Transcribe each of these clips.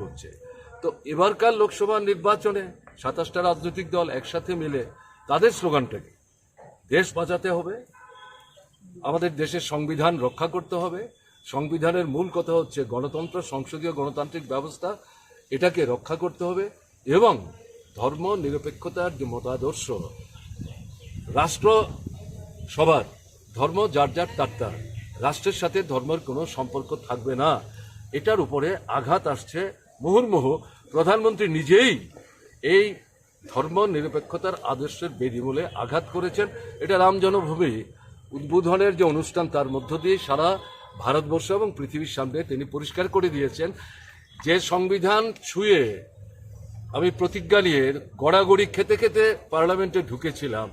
করছে। তো এবারকার লোকসভা নির্বাচনে সাতাশটা রাজনৈতিক দল একসাথে মিলে তাদের স্লোগানটাকে, দেশ বাঁচাতে হবে, আমাদের দেশের সংবিধান রক্ষা করতে হবে, সংবিধানের মূল কথা হচ্ছে গণতন্ত্র, সংসদীয় গণতান্ত্রিক ব্যবস্থা, এটাকে রক্ষা করতে হবে এবং ধর্ম নিরপেক্ষতার যে মতাদর্শ রাষ্ট্র সবার ধর্ম যার যার তার তার, রাষ্ট্রের সাথে ধর্মের কোনো সম্পর্ক থাকবে না। এটার উপরে আঘাত আসছে মুহুর্মুহু। প্রধানমন্ত্রী নিজেই এই ধর্ম নিরপেক্ষতার আদর্শের বেদিমূলে আঘাত করেছেন। এটা রাম জন্মভূমি। উদ্বোধনের যে অনুষ্ঠান তার মধ্য দিয়ে সারা ভারতবর্ষ এবং পৃথিবীর সামনে তিনি পরিষ্কার করে দিয়েছেন। যে সংবিধান ছুঁয়ে আমি প্রতিজ্ঞা নিয়ে গড়াগড়ি খেতে খেতে পার্লামেন্টে ঢুকেছিলাম।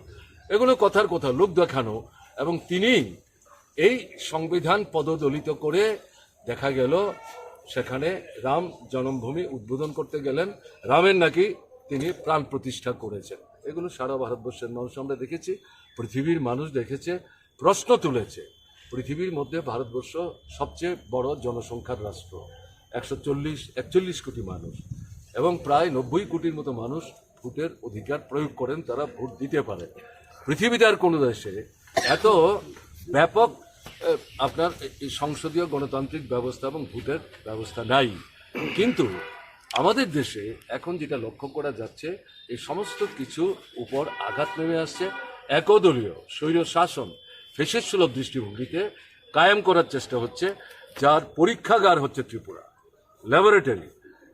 এগুলো কথার কথা, লোক দেখানো। এবং তিনি এই সংবিধান পদদলিত করে দেখা গেল, সেখানে রাম জন্মভূমি উদ্বোধন করতে গেলেন। রামের নাকি তিনি প্রাণ প্রতিষ্ঠা করেছেন। এগুলো সারা ভারতবর্ষের মানুষ আমরা দেখেছি, পৃথিবীর মানুষ দেখেছে, প্রশ্ন তুলেছে। পৃথিবীর মধ্যে ভারতবর্ষ সবচেয়ে বড় জনসংখ্যার রাষ্ট্র, একশো চল্লিশ, একচল্লিশ কোটি মানুষ, এবং প্রায় নব্বই কোটির মতো মানুষ ভোটের অধিকার প্রয়োগ করেন, তারা ভোট দিতে পারে। পৃথিবীতে আর কোনো দেশে এত ব্যাপক আপনার সংসদীয় গণতান্ত্রিক ব্যবস্থা এবং ভোটের ব্যবস্থা নাই। কিন্তু আমাদের দেশে এখন যেটা লক্ষ্য করা যাচ্ছে, এই সমস্ত কিছু উপর আঘাত নেমে আসছে। একদলীয় স্বৈর শাসন ফেসের সুলভ দৃষ্টিভঙ্গিতে কায়েম করার চেষ্টা হচ্ছে, যার পরীক্ষাগার হচ্ছে ত্রিপুরা। ল্যাবরেটরি,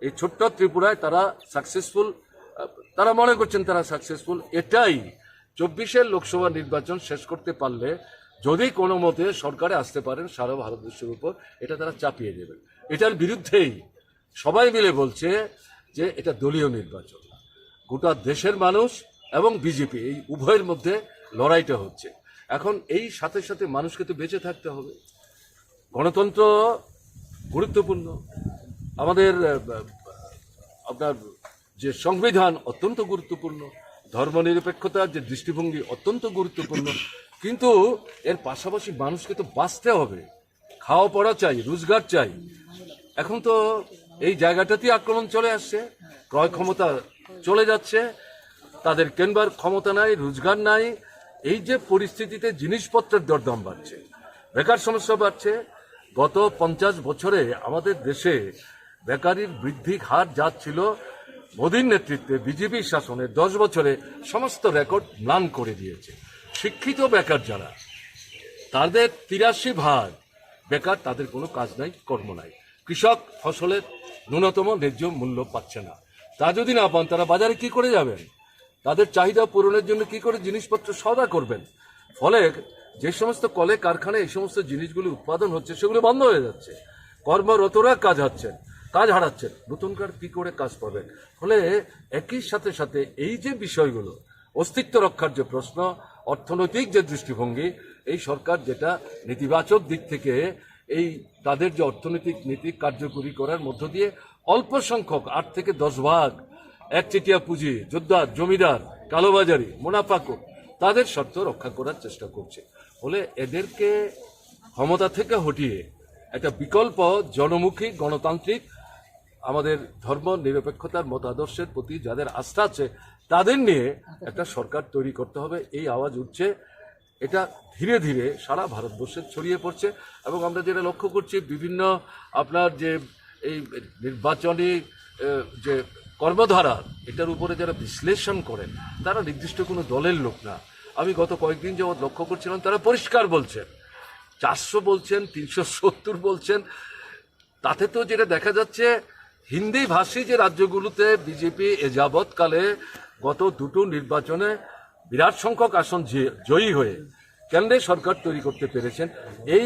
এই ছোট্ট ত্রিপুরায় তারা সাকসেসফুল তারা মনে করছেন তারা সাকসেসফুল এটাই চব্বিশের লোকসভা নির্বাচন শেষ করতে পারলে যদি কোনো মতে সরকারে আসতে পারেন সারা ভারতবর্ষের উপর, এটা তারা চাপিয়ে দেবেন। এটার বিরুদ্ধেই সবাই মিলে বলছে যে এটা দলীয় নির্বাচন। গোটা দেশের মানুষ এবং বিজেপি, এই উভয়ের মধ্যে লড়াইটা হচ্ছে। এখন এই সাথে সাথে মানুষকে তো বেঁচে থাকতে হবে। গণতন্ত্র গুরুত্বপূর্ণ। আমাদের আপনার যে সংবিধান অত্যন্ত গুরুত্বপূর্ণ। ধর্মনিরপেক্ষতার যে দৃষ্টিভঙ্গি অত্যন্ত গুরুত্বপূর্ণ। কিন্তু এর পাশাপাশি মানুষকে তো বাঁচতে হবে। খাওয়া পড়া চাই, রোজগার চাই। এখন তো এই জায়গাটাতেই আক্রমণ চলে আসছে। ক্রয় ক্ষমতা চলে যাচ্ছে। তাদের কেনবার ক্ষমতা নাই, রোজগার নাই। এই যে পরিস্থিতিতে জিনিসপত্রের দরদাম বাড়ছে, বেকার সমস্যা বাড়ছে। গত পঞ্চাশ বছরে আমাদের দেশে বেকারির বৃদ্ধি হার যা ছিল, মোদীর নেতৃত্বে বিজেপি শাসনে দশ বছরে সমস্ত রেকর্ড ম্লান করে দিয়েছে। শিক্ষিত বেকার যারা, তাদের তিরাশি ভাগ বেকার, তাদের কোনো কাজ নাই, কর্ম নাই। কৃষক ফসলের ন্যূনতম ন্যায্য মূল্য পাচ্ছে না। তা যদি না পান, তারা বাজারে কি করে যাবেন? তাদের চাহিদা পূরণের জন্য কি করে জিনিসপত্র সদা করবেন? ফলে যে সমস্ত কলে, কারখানায় এই সমস্ত জিনিসগুলি উৎপাদন হচ্ছে, সেগুলো বন্ধ হয়ে যাচ্ছে। কর্মরতরা কাজ হারাচ্ছেন কাজ হারাচ্ছেন। নতুনকার কি করে কাজ পাবেন? ফলে একই সাথে সাথে এই যে বিষয়গুলো, অস্তিত্ব রক্ষার যে প্রশ্ন অর্থনৈতিক যে দৃষ্টিভঙ্গি, এই সরকার যেটা নেতিবাচক দিক থেকে এই তাদের যে অর্থনৈতিক নীতি কার্যকরী করার মধ্য দিয়ে অল্প সংখ্যক, আট থেকে দশ ভাগ একচেটিয়া পুঁজি যোদ্ধার জমিদার, কালোবাজারি মুনাফাকো তাদের স্বার্থ রক্ষা করার চেষ্টা করছে। ফলে এদেরকে ক্ষমতা থেকে হটিয়ে একটা বিকল্প জনমুখী গণতান্ত্রিক আমাদের ধর্ম নিরপেক্ষতার মতাদর্শের প্রতি যাদের আস্থা আছে, তাদের নিয়ে একটা সরকার তৈরি করতে হবে। এই আওয়াজ উঠছে। এটা ধীরে ধীরে সারা ভারতবর্ষে ছড়িয়ে পড়ছে এবং আমরা যেটা লক্ষ্য করছি, বিভিন্ন আপনার যে এই নির্বাচনী যে কর্মধারা, এটার উপরে যারা বিশ্লেষণ করেন, তারা নির্দিষ্ট কোনো দলের লোক না। আমি গত কয়েকদিন যাবৎ লক্ষ্য করছিলাম, তারা পরিষ্কার বলছেন। চারশো বলছেন, তিনশো সত্তর বলছেন। তাতে তো যেটা দেখা যাচ্ছে হিন্দি ভাষী যে রাজ্যগুলোতে বিজেপি এ যাবৎকালে গত দুটো নির্বাচনে বিরাট সংখ্যক আসন জয়ী হয়ে কেন্দ্রে সরকার তৈরি করতে পেরেছেন। এই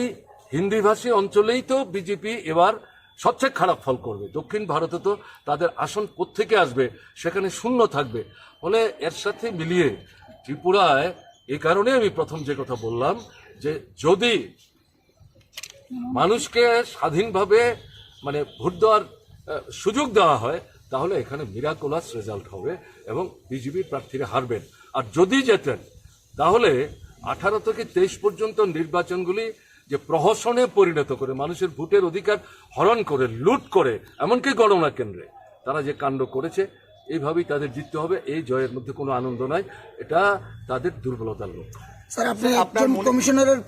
হিন্দিভাষী অঞ্চলেই তো বিজেপি এবার সবচেয়ে খারাপ ফল করবে। দক্ষিণ ভারতে তো তাদের আসন কোত্থেকে আসবে সেখানে শূন্য থাকবে। ফলে এর সাথে মিলিয়ে ত্রিপুরায় এ কারণে আমি প্রথম যে কথা বললাম যে যদি মানুষকে স্বাধীনভাবে মানে ভোট দেওয়ার সুযোগ দেওয়া হয় তাহলে এখানে মিরাকুলাস রেজাল্ট হবে এবং বিজেপি প্রার্থীরা হারবেন। আর যদি যেতেন তাহলে আঠারো থেকে তেইশ পর্যন্ত নির্বাচনগুলি যে প্রহসনে পরিণত করে মানুষের ভোটের অধিকার হরণ করে লুট করে এমনকি গণনা কেন্দ্রে তারা যে কাণ্ড করেছে এইভাবেই তাদের জিততে হবে এই জয়ের মধ্যে কোনো আনন্দ নাই এটা তাদের দুর্বলতার লক্ষ্য স্যার আপনি একজন কমিশনারের